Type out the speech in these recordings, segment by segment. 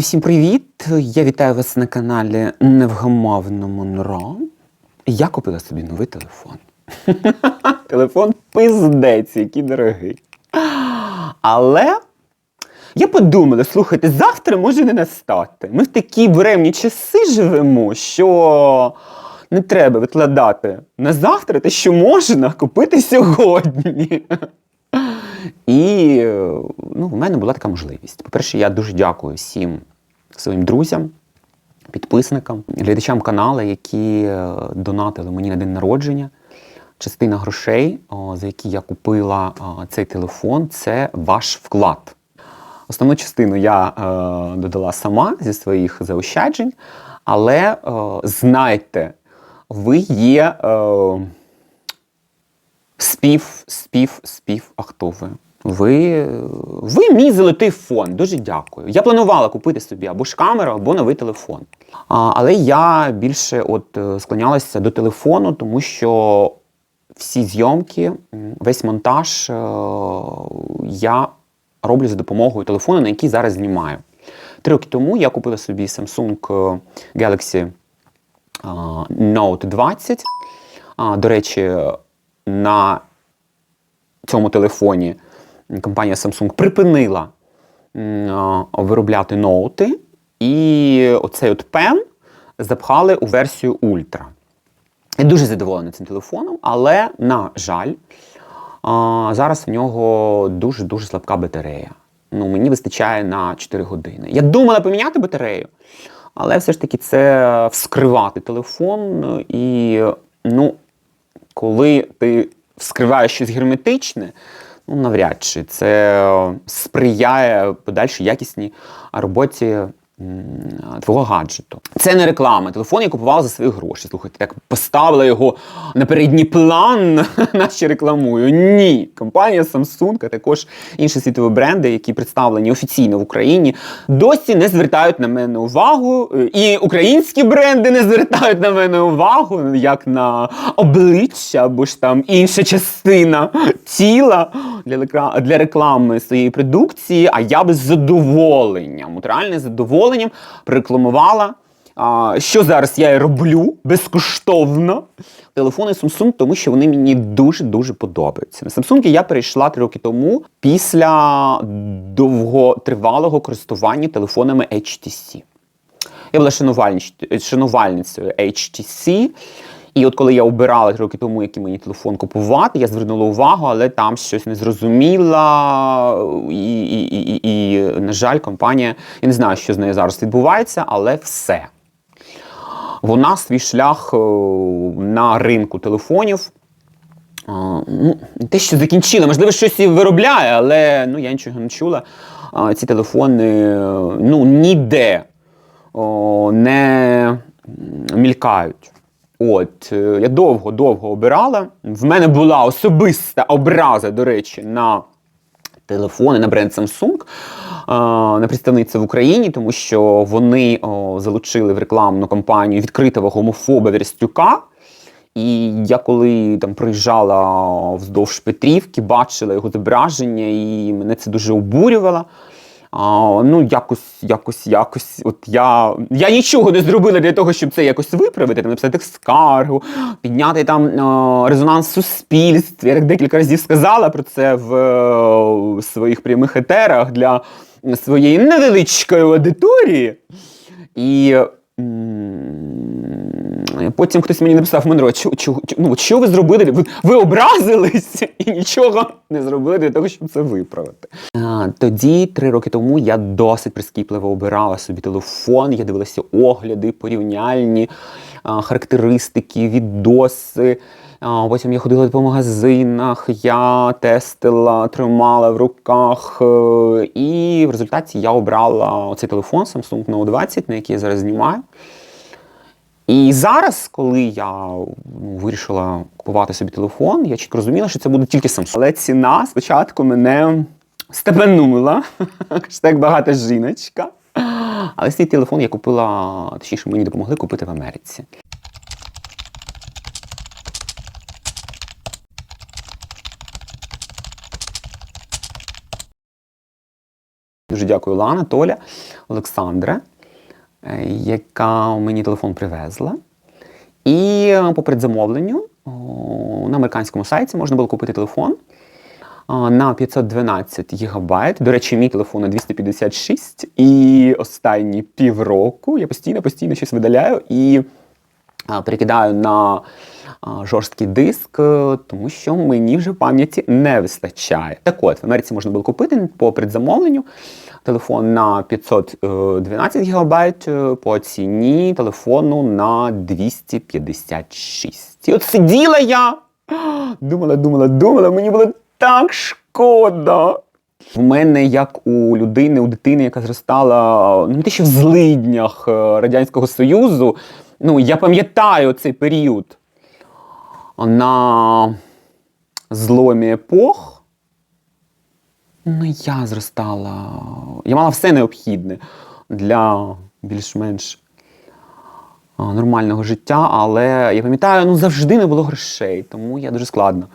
Друзі, всім привіт! Я вітаю вас на каналі Невгамовному Нуро. Я купила собі новий телефон. телефон пиздець, який дорогий. Але я подумала, слухайте, завтра може не настати. Ми в такі буремні часи живемо, що не треба відкладати на завтра те, що можна купити сьогодні. І ну, в мене була така можливість. По-перше, я дуже дякую всім своїм друзям, підписникам, глядачам каналу, які е, донатили мені на день народження. Частина грошей, за які я купила цей телефон, це ваш вклад. Основну частину я е, додала сама зі своїх заощаджень, але е, знайте, ви є. Е, Спів, спів, спів, а хто ви? Ви, мій золотий фон. Дуже дякую. Я планувала купити собі або ж камеру, або новий телефон. А, але я більше от е, склонялася до телефону, тому що всі зйомки, весь монтаж е, я роблю за допомогою телефону, на який зараз знімаю. Три роки тому я купила собі Samsung е, Galaxy Note 20. А, До речі, на цьому телефоні компанія Samsung припинила виробляти ноути, і оцей от пен запхали у версію Ультра. Я дуже задоволений цим телефоном, але, на жаль, зараз в нього дуже-дуже слабка батарея. Ну, мені вистачає на 4 години. Я думала поміняти батарею, але все ж таки це вскривати телефон. І ну, коли ти вскриваєш щось герметичне, ну навряд чи. Це сприяє подальшій якісній роботі твого гаджету. Це не реклама. Телефон я купувала за свої гроші. Слухайте, так поставила його на передній план, наче рекламую. Ні. Компанія Samsung, а також інші світові бренди, які представлені офіційно в Україні, досі не звертають на мене увагу. І українські бренди не звертають на мене увагу, як на обличчя або ж там інша частина тіла для, реклами своєї продукції. А я би з задоволенням, реальне задоволенням рекламувала. Що зараз я і роблю безкоштовно телефони Samsung, тому що вони мені дуже-дуже подобаються. На Samsung я перейшла три роки тому після довготривалого користування телефонами HTC. Я була шанувальницею HTC. І от коли я обирала роки тому, який мені телефон купувати, я звернула увагу, але там щось не зрозуміла. І, і, і, і, на жаль, компанія, я не знаю, що з нею зараз відбувається, але все. Вона свій шлях е, на ринку телефонів. а, Ну, те, що закінчила, можливо, щось і виробляє, але ну, я нічого не чула. Ці телефони е, ну, ніде не мількають. От, е, я довго-довго обирала. В мене була особиста образа, до речі, на телефони на бренд Samsung, на представництво в Україні, тому що вони залучили в рекламну кампанію відкритого гомофоба Верстюка. І я коли там приїжджала вздовж Петрівки, бачила його зображення, і мене це дуже обурювало. А, ну, якось, якось, якось. От я, я нічого не зробила для того, щоб це якось виправити, там, написати скаргу, підняти там е, резонанс в суспільстві. Я так декілька разів сказала про це в, е, в своїх прямих етерах для своєї невеличкої аудиторії. І м, потім хтось мені написав, Монро, чо, чо, чо- ну, що ви зробили? Ви, ви образились і нічого не зробили для того, щоб це виправити. А, тоді, три роки тому, я досить прискіпливо обирала собі телефон, я дивилася огляди, порівняльні а, характеристики, відоси. А, Потім я ходила по магазинах, я тестила, тримала в руках. е, І в результаті я обрала оцей телефон Samsung Note 20, на який я зараз знімаю. І зараз, коли я вирішила купувати собі телефон, я чітко розуміла, що це буде тільки Samsung. Але ціна спочатку мене степенула, так багата жіночка. Але свій телефон я купила, точніше, мені допомогли купити в Америці. Дуже дякую Лана, Толя, Олександра, е, яка мені телефон привезла. І е, по предзамовленню на американському сайті можна було купити телефон на 512 гігабайт. До речі, мій телефон на 256. І останні півроку я постійно постійно щось видаляю і перекидаю на жорсткий диск, е, тому що мені вже пам'яті не вистачає. Так от, в Америці можна було купити по предзамовленню телефон на 512 гігабайт е, по ціні телефону на 256. І от сиділа я, думала, думала, думала, мені було так шкода. В мене, як у людини, у дитини, яка зростала ну, не те, що в злиднях е, Радянського Союзу, ну, я пам'ятаю цей період на зломі епох. Ну, я зростала. Я мала все необхідне для більш-менш нормального життя, але я пам'ятаю, ну завжди не було грошей, тому я дуже складно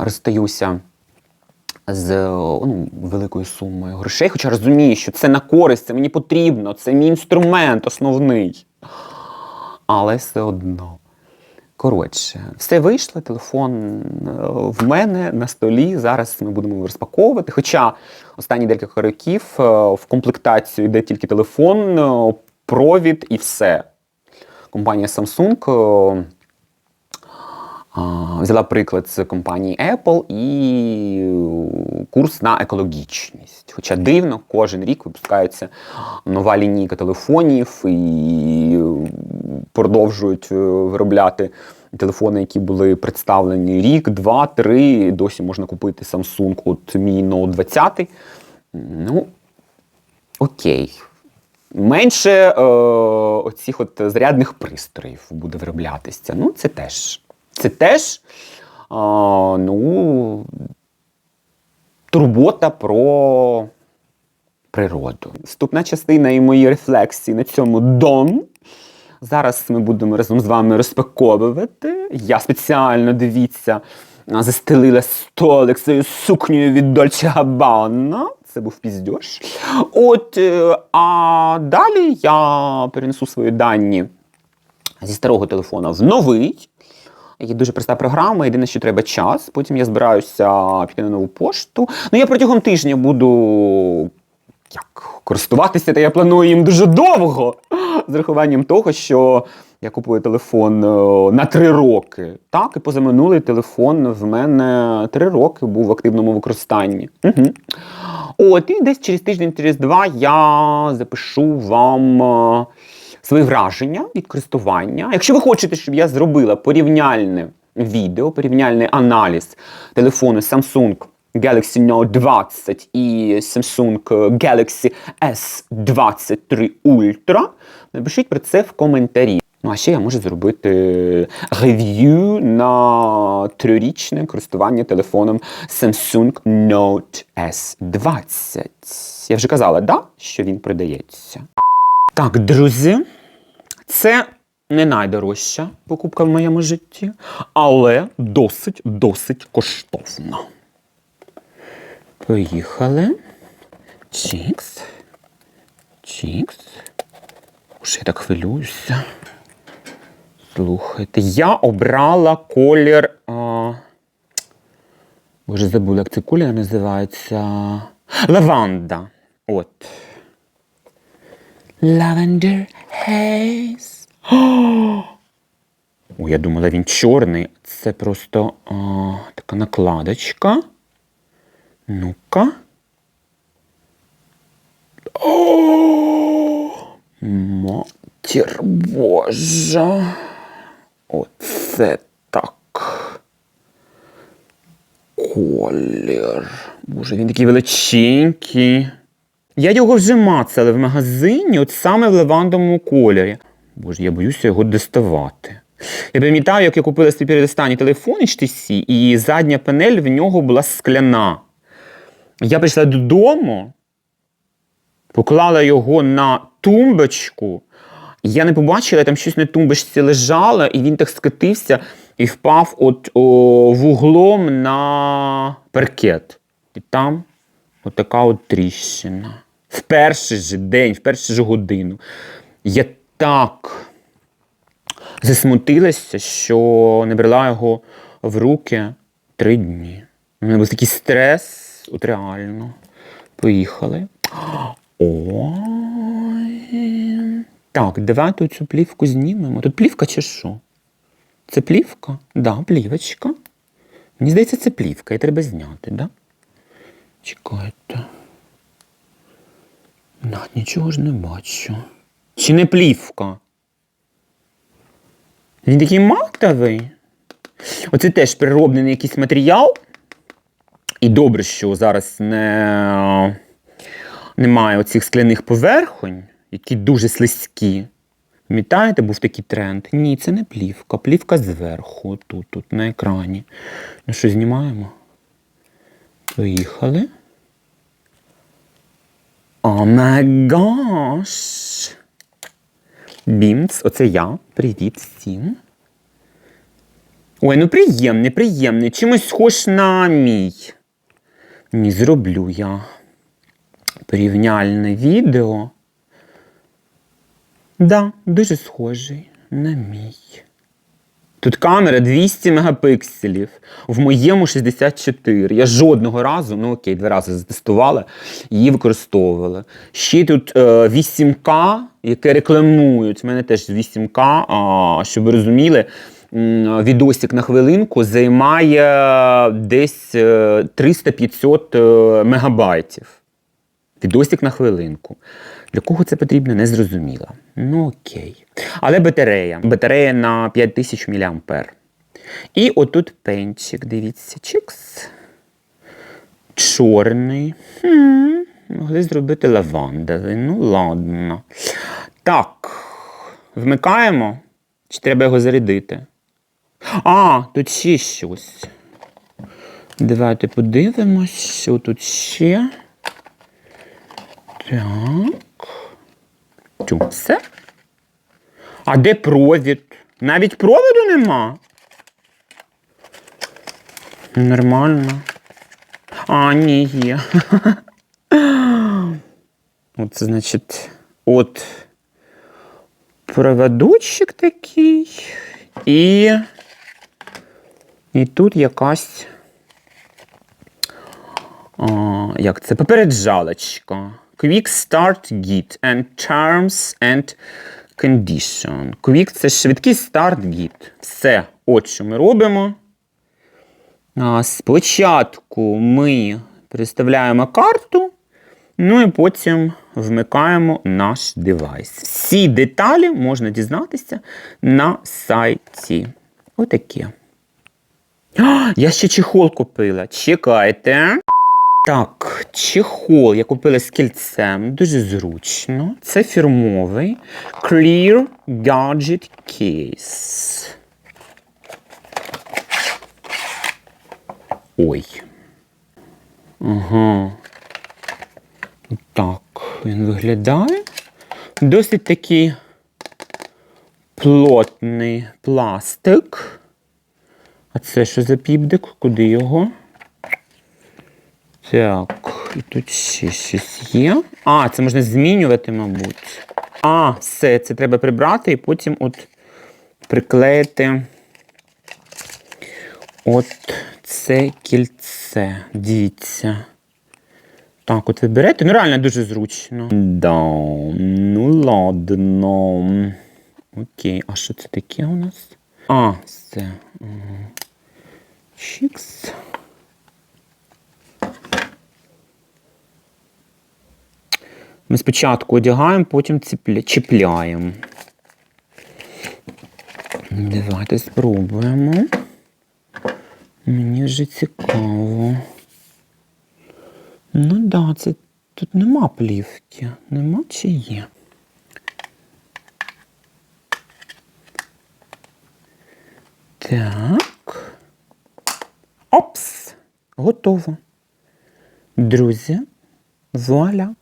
розстаюся з ну, великою сумою грошей, хоча розумію, що це на користь, це мені потрібно, це мій інструмент основний. Але все одно. Коротше, все вийшло, телефон е, в мене на столі. Зараз ми будемо розпаковувати. Хоча останні декілька років е, в комплектацію йде тільки телефон, е, провід і все. Компанія Samsung взяла приклад з компанії Apple і курс на екологічність. Хоча дивно, кожен рік випускається нова лінійка телефонів і продовжують е, виробляти телефони, які були представлені рік, два, три. Досі можна купити Samsung, от мій Note 20. Ну, окей. Менше е, оцих от зарядних пристроїв буде вироблятися. Ну, це теж. Це теж е, ну, турбота про природу. Вступна частина і мої рефлексії на цьому дон. Зараз ми будемо разом з вами розпаковувати. Я спеціально дивіться, застелила столик своєю сукнею від Dolce Gabbana. Це був піздьош. От, е, а далі я перенесу свої дані зі старого телефона в новий. Є дуже проста програма, єдине, що треба час. Потім я збираюся піти на нову пошту. Ну, я протягом тижня буду як користуватися, та я планую їм дуже довго. З рахуванням того, що я купую телефон е, на три роки. Так, і позаминулий телефон в мене три роки був в активному використанні. Угу. От, і десь через тиждень, через два я запишу вам е, свої враження від користування. Якщо ви хочете, щоб я зробила порівняльне відео, порівняльний аналіз телефону Samsung Galaxy Note 20 і Samsung Galaxy S23 Ultra, напишіть про це в коментарі. Ну, а ще я можу зробити рев'ю на трирічне користування телефоном Samsung Note S20. Я вже казала, да, що він продається. Так, друзі, це не найдорожча покупка в моєму житті, але досить, досить коштовна. Поїхали. Чікс. Чікс. Уж я так хвилююся. Слухайте, я обрала колір. А... Боже, забула, як цей колір називається. Лаванда. От. Lavender Haze. О, я думала, він чорний. Це просто а, така накладочка. Ну-ка. Матір Божа. Оце так. Колір. Боже, він такий величенький. Я його вже мацала в магазині, от саме в лавандовому кольорі. Боже, я боюся його доставати. Я пам'ятаю, як я купила свій передостанній телефон HTC, і задня панель в нього була скляна. Я прийшла додому, поклала його на тумбочку. Я не побачила, там щось на тумбочці лежало, і він так скатився і впав от о, вуглом на паркет. І там отака от тріщина. В перший же день, в першу же годину. Я так засмутилася, що не брала його в руки три дні. У мене був такий стрес, от реально. Поїхали. Ой. Так, давайте цю плівку знімемо. Тут плівка чи що? Це плівка? Да, плівочка. Мені здається, це плівка, і треба зняти, да? Чекайте. На, нічого ж не бачу. Чи не плівка? Він такий матовий. Оце теж перероблений якийсь матеріал. І добре, що зараз не, немає оцих скляних поверхонь, які дуже слизькі. Пам'ятаєте, був такий тренд? Ні, це не плівка. Плівка зверху, тут, тут, на екрані. Ну що, знімаємо? Поїхали. О май гаш! Бімц, оце я. Привіт всім. Ой, ну приємний, приємний. Чимось схож на мій. Ні, зроблю я порівняльне відео. Да, дуже схожий на мій. Тут камера 200 мегапікселів, в моєму 64. Я жодного разу, ну окей, два рази затестувала, її використовувала. Ще тут е, 8К, яке рекламують. У мене теж 8К, а, щоб ви розуміли, відосик на хвилинку займає десь е, 300-500 е, мегабайтів. Відосик на хвилинку. Для кого це потрібно, не зрозуміло. Ну окей. Але батарея. Батарея на 5000 мА. І отут пенчик, дивіться, чикс. Чорний. Хм, могли зробити лавандовий. Ну, ладно. Так. Вмикаємо. Чи треба його зарядити? А, тут ще щось. Давайте подивимось, що тут ще. Так. Все. А де провід? Навіть проводу нема. Нормально. А, ні, є. Оце, значить, от проводочок такий. І. І тут якась. Як це? Попереджалочка. Quick Start Git and Terms and Condition. Quick це швидкий старт Git. Все, от що ми робимо. Спочатку ми представляємо карту, ну і потім вмикаємо наш девайс. Всі деталі можна дізнатися на сайті. Отаке. Я ще чехол купила. Чекайте. Так, чехол я купила з кільцем, дуже зручно. Це фірмовий Clear Gadget Case. Ой. Ага. Так, він виглядає. Досить такий плотний пластик. А це що за півдик? Куди його? Так, і тут ще щось є. А, це можна змінювати, мабуть. А, все, це треба прибрати і потім от приклеїти от це кільце. Дивіться. Так, от ви берете. Ну, реально дуже зручно. Да, ну ладно. Окей, а що це таке у нас? А, все. Чікс. Ми спочатку одягаємо, потім чіпляємо. Давайте спробуємо. Мені вже цікаво. Ну так, да, це тут нема плівки. Нема чи є? Так. Опс! Готово. Друзі, вуаля!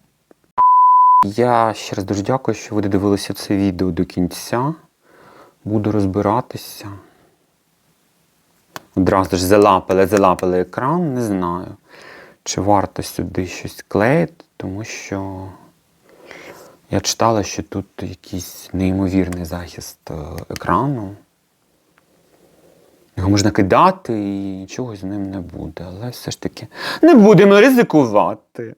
Я ще раз дуже дякую, що ви додивилися це відео до кінця. Буду розбиратися. Одразу ж залапали, залапали екран, не знаю. чи варто сюди щось клеїти, тому що я читала, що тут якийсь неймовірний захист е, екрану. Його можна кидати і нічого з ним не буде. Але все ж таки не будемо ризикувати.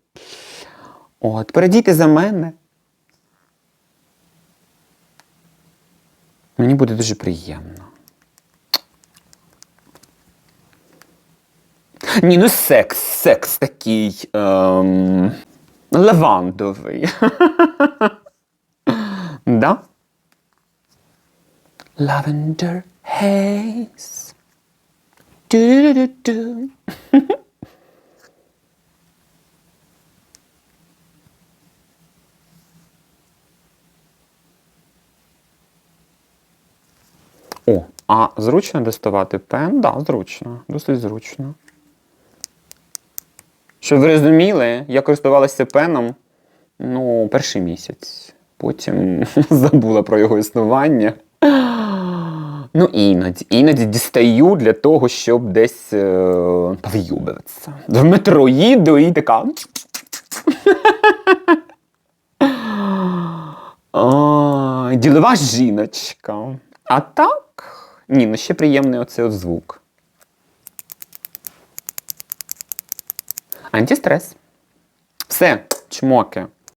От, перейдіть за мене. Мені буде дуже приємно. Ні, ну секс, секс такий ем, лавандовий. да? Lavender haze. Du-du-du-du. О, а зручно доставати пен? Так, да, зручно, досить зручно. Щоб ви розуміли, я користувалася пеном ну, перший місяць. Потім забула про його існування. Ну, іноді. Іноді дістаю для того, щоб десь е, повйобуватися. В метро їду і така. Ділова жіночка. А так? Ні, ну ще приємний оцей от звук. Антистрес. Все, чмоки.